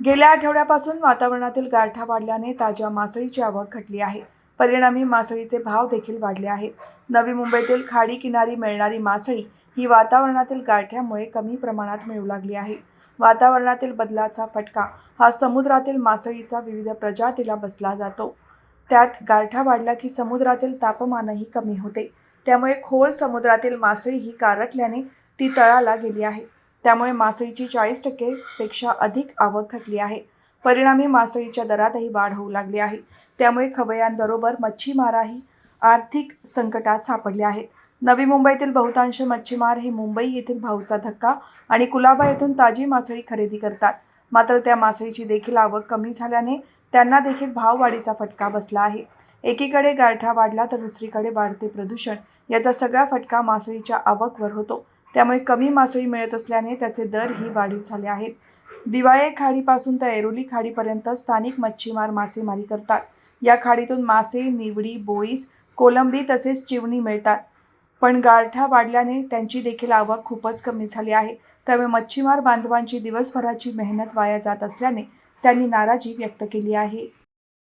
गेल्या आठवड्यापासून वातावरणातील गारठा वाढल्याने ताज्या मासळीची आवक घटली आहे. परिणामी मासळीचे भाव देखील वाढले आहेत. नवी मुंबईतील खाडी किनारी मिळणारी मासळी ही वातावरणातील गारठ्यामुळे कमी प्रमाणात मिळू लागली आहे. वातावरणातील बदलाचा फटका हा समुद्रातील मासळीचा विविध प्रजातीला बसला जातो. त्यात गारठा वाढला की समुद्रातील तापमानही कमी होते. त्यामुळे खोल समुद्रातील मासळी ही कारटल्याने ती तळाला गेली आहे. त्यामुळे मासळीची चाळीस टक्केपेक्षा अधिक आवक घटली आहे. परिणामी मासळीच्या दरातही वाढ होऊ लागली आहे. त्यामुळे खवयांबरोबर मच्छीमारही आर्थिक संकटात सापडले आहेत. नवी मुंबईतील बहुतांश मच्छीमार हे मुंबई येथील भाऊचा धक्का आणि कुलाबा येथून ताजी मासळी खरेदी करतात. मात्र त्या मासळीची देखील आवक कमी झाल्याने त्यांना देखील भाववाढीचा फटका बसला आहे. एकीकडे गारठा वाढला तर दुसरीकडे वाढते प्रदूषण. याचा सगळा फटका मासळीच्या आवकवर होतो. त्यामुळे कमी मासळी मिळत असल्याने त्याचे दरही वाढीव झाले आहेत. दिवाळे खाडीपासून तर ऐरोली खाडीपर्यंत स्थानिक मच्छीमार मासेमारी करतात. या खाडीतून मासे निवडी बोईस कोलंबी तसेच चिवणी मिळतात. पण गारठा वाढल्याने त्यांची देखील आवक खूपच कमी झाली आहे. त्यामुळे मच्छीमार बांधवांची दिवसभराची मेहनत वाया जात असल्याने त्यांनी नाराजी व्यक्त केली आहे.